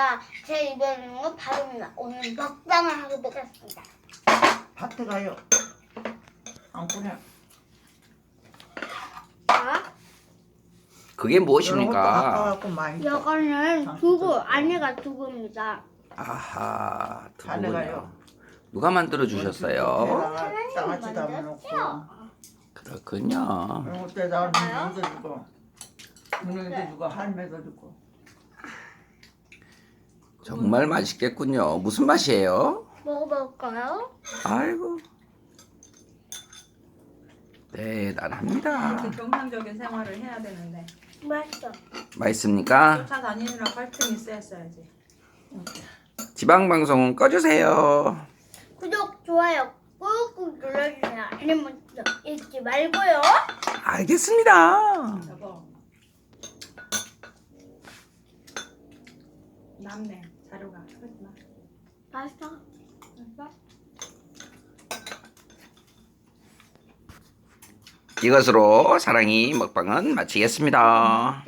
아니라 제 입에 있는 건 밥입니다. 오늘 먹방을 하게 되겠습니다. 밭에 가요. 안 꺼내. 자, 그게 무엇입니까? 많이. 줘. 이거는 두부, 안에가 두부입니다. 아하, 안에 두부군요. 가요. 누가 만들어 주셨어요? 밭에다가 장아찌 담아놓고 그렇군요. 누나도 주고 누나도 주고 할매도 주고 정말 맛있겠군요. 무슨 맛이에요? 먹어볼까요? 아이고. 대단합니다. 이렇게 정상적인 생활을 해야 되는데 맛있어. 맛있습니까? 쫓아다니느라 활동이 쎄어야지 지방 방송은 꺼주세요. 구독, 좋아요 꾹꾹 눌러주세요. 알림 문자 잊지 말고요. 알겠습니다. 여보 남네 자료가 하지마 맛있어. 알았어? 이것으로 사랑이 먹방은 마치겠습니다.